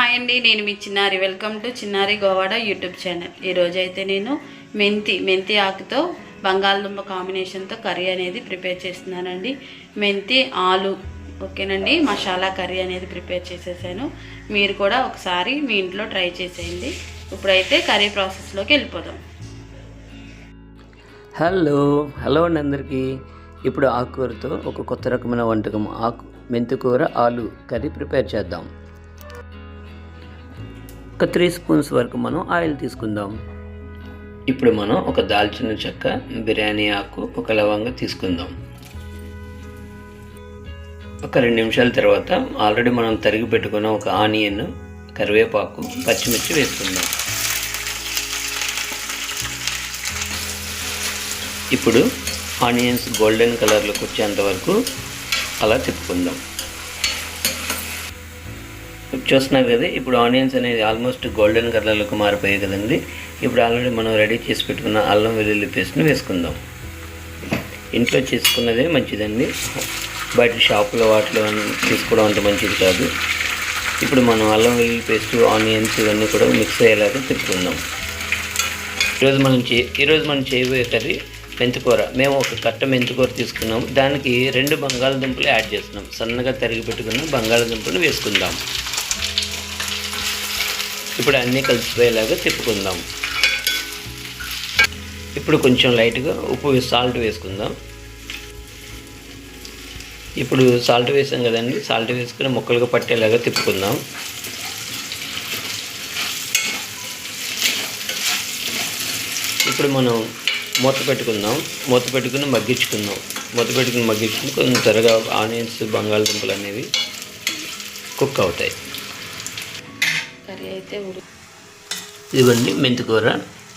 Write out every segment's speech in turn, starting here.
Hi అండి నేను మీ చిన్నారి. వెల్కమ్ టు చిన్నారి గోవాడ యూట్యూబ్ ఛానల్. ఈరోజు అయితే నేను మెంతి మెంతి ఆకుతో బంగాళదుంప కాంబినేషన్తో కర్రీ అనేది ప్రిపేర్ చేస్తున్నానండి. మెంతి ఆలు ఓకేనండి? మసాలా కర్రీ అనేది ప్రిపేర్ చేసేసాను. మీరు కూడా ఒకసారి మీ ఇంట్లో ట్రై చేసేయండి. ఇప్పుడైతే కర్రీ ప్రాసెస్లోకి వెళ్ళిపోదాం. హలో హలో అండి అందరికీ. ఇప్పుడు ఆకుకూరతో ఒక కొత్త రకమైన వంటకం ఆకు మెంతికూర ఆలు కర్రీ ప్రిపేర్ చేద్దాం. ఒక త్రీ స్పూన్స్ వరకు మనం ఆయిల్ తీసుకుందాం. ఇప్పుడు మనం ఒక దాల్చిన చెక్క బిర్యానీ ఆకు ఒక లవంగా తీసుకుందాం. ఒక రెండు నిమిషాల తర్వాత ఆల్రెడీ మనం తరిగి పెట్టుకున్న ఒక ఆనియన్ కరివేపాకు పచ్చిమిర్చి వేసుకుందాం. ఇప్పుడు ఆనియన్స్ గోల్డెన్ కలర్లోకి వచ్చేంత వరకు అలా తిప్పుకుందాం. చూస్తున్నారు కదా ఇప్పుడు ఆనియన్స్ అనేది ఆల్మోస్ట్ గోల్డెన్ కలర్లోకి మారిపోయాయి కదండి. ఇప్పుడు ఆల్రెడీ మనం రెడీ చేసి పెట్టుకున్న అల్లం వెల్లుల్లి పేస్ట్ని వేసుకుందాం. ఇంట్లో చేసుకున్నదే మంచిదండి. బయట షాపులో వాటిలో తీసుకోవడం అంత మంచిది కాదు. ఇప్పుడు మనం అల్లం వెల్లుల్లి పేస్ట్ ఆనియన్స్ ఇవన్నీ కూడా మిక్స్ అయ్యేలాగా తిప్పుకుందాం ఈరోజు మనం చే ఈరోజు మనం చేయబోయే కర్రీ మెంతికూర. మేము ఒక కట్ట మెంతికూర తీసుకున్నాం దానికి రెండు బంగాళదుంపలు యాడ్ చేస్తున్నాం. సన్నగా తరిగి పెట్టుకున్న బంగాళదుంపలు వేసుకుందాం. ఇప్పుడు అన్నీ కలిసిపోయేలాగా తిప్పుకుందాం. ఇప్పుడు కొంచెం లైట్గా ఉప్పు సాల్ట్ వేసుకుందాం. ఇప్పుడు సాల్ట్ వేసాం కదండి సాల్ట్ వేసుకుని ముక్కలుగా పట్టేలాగా తిప్పుకుందాం. ఇప్పుడు మనం మూత పెట్టుకుందాం. మూత పెట్టుకుని మగ్గించుకుందాం. మూత పెట్టుకుని మగ్గించుకుని కొంచెం త్వరగా ఆనియన్స్ బంగాళదుంపలు అనేవి కుక్ అవుతాయి. కర్రీ అయితే ఉడి ఇదిగోండి మెంతికూర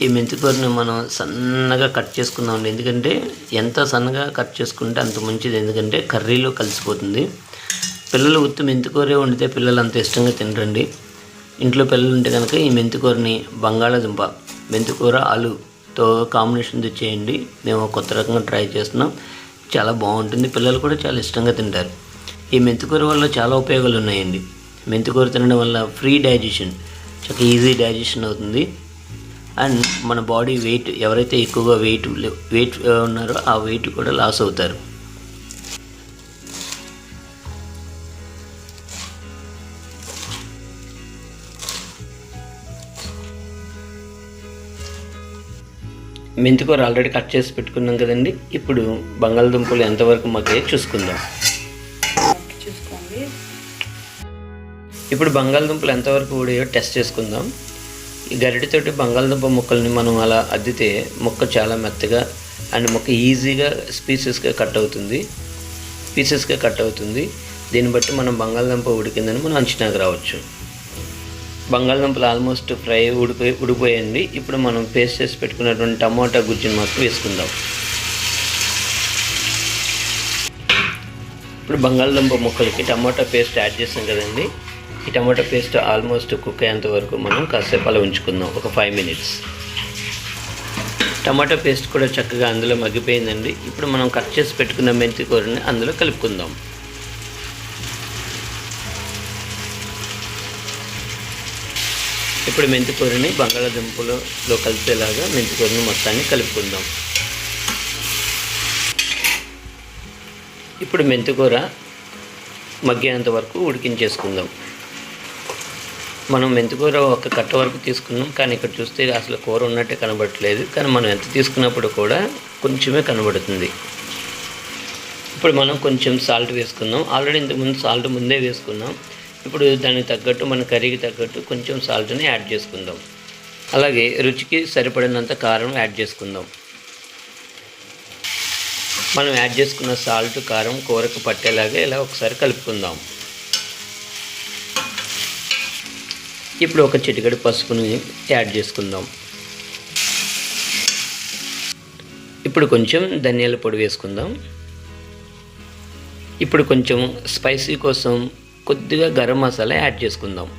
ఈ మెంతికూరని మనం సన్నగా కట్ చేసుకుందామండి. ఎందుకంటే ఎంత సన్నగా కట్ చేసుకుంటే అంత మంచిది. ఎందుకంటే కర్రీలో కలిసిపోతుంది. పిల్లలు ఉత్తి మెంతికూరే వండితే పిల్లలు అంత ఇష్టంగా తినరండి. ఇంట్లో పిల్లలు ఉంటే కనుక ఈ మెంతికూరని బంగాళాదుంప మెంతికూర ఆలుతో కాంబినేషన్ చేయండి మేము కొత్త రకంగా ట్రై చేస్తున్నాం. చాలా బాగుంటుంది. పిల్లలు కూడా చాలా ఇష్టంగా తింటారు. ఈ మెంతికూర వల్ల చాలా ఉపయోగాలు ఉన్నాయండి. మెంతికూర తినడం వల్ల ఫ్రీ డైజెషన్ చాలా ఈజీ డైజెషన్ అవుతుంది. అండ్ మన బాడీ వెయిట్ ఎవరైతే ఎక్కువగా వెయిట్ వెయిట్ ఉన్నారో ఆ వెయిట్ కూడా లాస్ అవుతారు. మెంతికూర ఆల్రెడీ కట్ చేసి పెట్టుకున్నాం కదండి. ఇప్పుడు బంగాళదుంపలు ఎంతవరకు మాకే చూసుకుందాం. ఇప్పుడు బంగాళదుంపలు ఎంతవరకు ఉడియో టెస్ట్ చేసుకుందాం. ఈ గరిటెతోటి బంగాళదుంప ముక్కల్ని మనం అలా అద్దితే ముక్క చాలా మెత్తగా అండ్ ముక్క ఈజీగా స్పీసెస్గా కట్ అవుతుంది. పీసెస్గా కట్ అవుతుంది. దీన్ని బట్టి మనం బంగాళదుంప ఉడికిందని మనం అంచనాకు రావచ్చు. బంగాళదుంపలు ఆల్మోస్ట్ ఫ్రై ఉడిపోయి ఉడిపోయండి ఇప్పుడు మనం పేస్ట్ చేసి పెట్టుకున్నటువంటి టమోటా గుజ్జుని మాత్రం వేసుకుందాం. ఇప్పుడు బంగాళదుంప ముక్కలకి టమాటా పేస్ట్ యాడ్ చేసాం కదండి. ఈ టమాటా పేస్ట్ ఆల్మోస్ట్ కుక్ అయ్యేంత వరకు మనం కాసేపు అలా ఉంచుకుందాం. ఒక ఫైవ్ మినిట్స్ టమాటా పేస్ట్ కూడా చక్కగా అందులో మగ్గిపోయిందండి. ఇప్పుడు మనం కట్ చేసి పెట్టుకున్న మెంతి కూరని అందులో కలుపుకుందాం. ఇప్పుడు మెంతి కూరని బంగాళాదుంపలో కలిపేలాగా మెంతి కూరని మొత్తాన్ని కలుపుకుందాం. ఇప్పుడు మెంతికూర మగ్గేంత వరకు ఉడికించేసుకుందాం. మనం మెంతికూర ఒక కట్ట వరకు తీసుకున్నాం కానీ ఇక్కడ చూస్తే అసలు కూర ఉన్నట్టే కనబడట్లేదు. కానీ మనం ఎంత తీసుకున్నప్పుడు కూడా కొంచెమే కనబడుతుంది. ఇప్పుడు మనం కొంచెం సాల్ట్ వేసుకుందాం. ఆల్రెడీ ఇంతకుముందు సాల్ట్ ముందే వేసుకున్నాం. ఇప్పుడు దానికి తగ్గట్టు మన కర్రీకి తగ్గట్టు కొంచెం సాల్ట్ని యాడ్ చేసుకుందాం. అలాగే రుచికి సరిపడినంత కారం యాడ్ చేసుకుందాం. మనం యాడ్ చేసుకున్న సాల్ట్ కారం కూరకు పట్టేలాగా ఇలా ఒకసారి కలుపుకుందాం. ఇప్పుడు ఒక చిటికడి పసుపుని యాడ్ చేసుకుందాం. ఇప్పుడు కొంచెం ధనియాల పొడి వేసుకుందాం. ఇప్పుడు కొంచెం స్పైసీ కోసం కొద్దిగా గరం మసాలా యాడ్ చేసుకుందాం.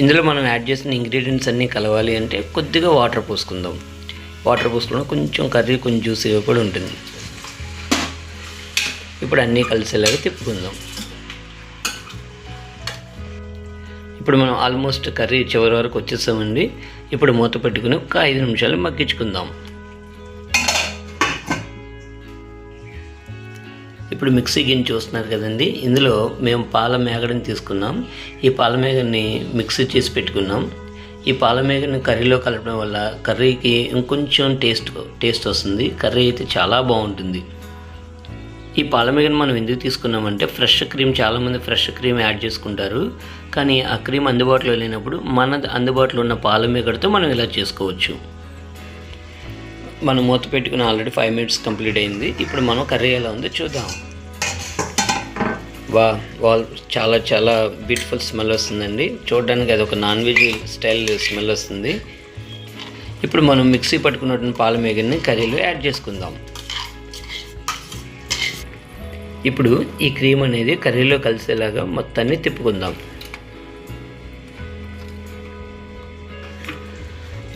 ఇందులో మనం యాడ్ చేసిన ఇంగ్రీడియంట్స్ అన్నీ కలవాలి అంటే కొద్దిగా వాటర్ పోసుకుందాం. వాటర్ పోసుకున్న కొంచెం కర్రీ కొంచెం జ్యూసీగా కూడా ఉంటుంది. ఇప్పుడు అన్నీ కలిసేలాగా తిప్పుకుందాం. ఇప్పుడు మనం ఆల్మోస్ట్ కర్రీ చివరి వరకు వచ్చేసామండి. ఇప్పుడు మూత పెట్టుకుని ఒక ఐదు నిమిషాలు మగ్గించుకుందాం. ఇప్పుడు మిక్సీ గిన్నె చూస్తున్నారు కదండి. ఇందులో మేము పాల మేగడని తీసుకున్నాం. ఈ పాల మేగడిని మిక్సీ చేసి పెట్టుకున్నాం. ఈ పాల మేగడిని కర్రీలో కలపడం వల్ల కర్రీకి ఇంకొంచెం టేస్ట్ టేస్ట్ వస్తుంది. కర్రీ అయితే చాలా బాగుంటుంది. ఈ పాల మేగని మనం ఎందుకు తీసుకున్నామంటే ఫ్రెష్ క్రీమ్ చాలామంది ఫ్రెష్ క్రీమ్ యాడ్ చేసుకుంటారు. కానీ ఆ క్రీమ్ అందుబాటులో లేనప్పుడు మన అందుబాటులో ఉన్న పాల మేగడతో మనం ఇలా చేసుకోవచ్చు. మనం మూత పెట్టుకుని ఆల్రెడీ ఫైవ్ మినిట్స్ కంప్లీట్ అయింది. ఇప్పుడు మనం కర్రీ ఎలా ఉందో చూద్దాం. వా వాల్ చాలా చాలా బ్యూటిఫుల్ స్మెల్ వస్తుందండి. చూడడానికి అది ఒక నాన్ వెజ్ స్టైల్ స్మెల్ వస్తుంది. ఇప్పుడు మనం మిక్సీ పట్టుకున్నటువంటి పాల మేగని కర్రీలో యాడ్ చేసుకుందాం. ఇప్పుడు ఈ క్రీమ్ అనేది కర్రీలో కలిసేలాగా మొత్తాన్ని తిప్పుకుందాం.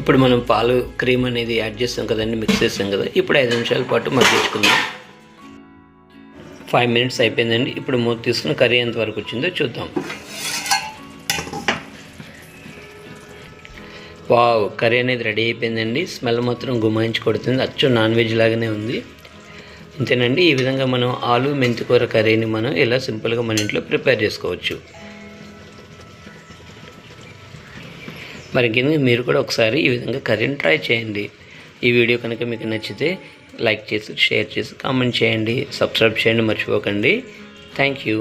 ఇప్పుడు మనం పాలు క్రీమ్ అనేది యాడ్ చేస్తాం కదండి మిక్స్ చేస్తాం కదా. ఇప్పుడు ఐదు నిమిషాల పాటు మగ్గించుకుందాం ఫైవ్ మినిట్స్ అయిపోయిందండి. ఇప్పుడు మూత తీసుకుని కర్రీ ఎంత వరకు వచ్చిందో చూద్దాం. వావ్ కర్రీ అనేది రెడీ అయిపోయిందండి. స్మెల్ మాత్రం గుమాయించి కొడుతుంది. అచ్చు నాన్ వెజ్ లాగానే ఉంది. అంతేనండి ఈ విధంగా మనం ఆలు మెంతికూర కర్రీని మనం ఇలా సింపుల్గా మన ఇంట్లో ప్రిపేర్ చేసుకోవచ్చు. మరి కింద మీరు కూడా ఒకసారి ఈ విధంగా కర్రీని ట్రై చేయండి. ఈ వీడియో కనుక మీకు నచ్చితే లైక్ చేసి షేర్ చేసి కామెంట్ చేయండి సబ్స్క్రైబ్ చేయండి మర్చిపోకండి. Thank you.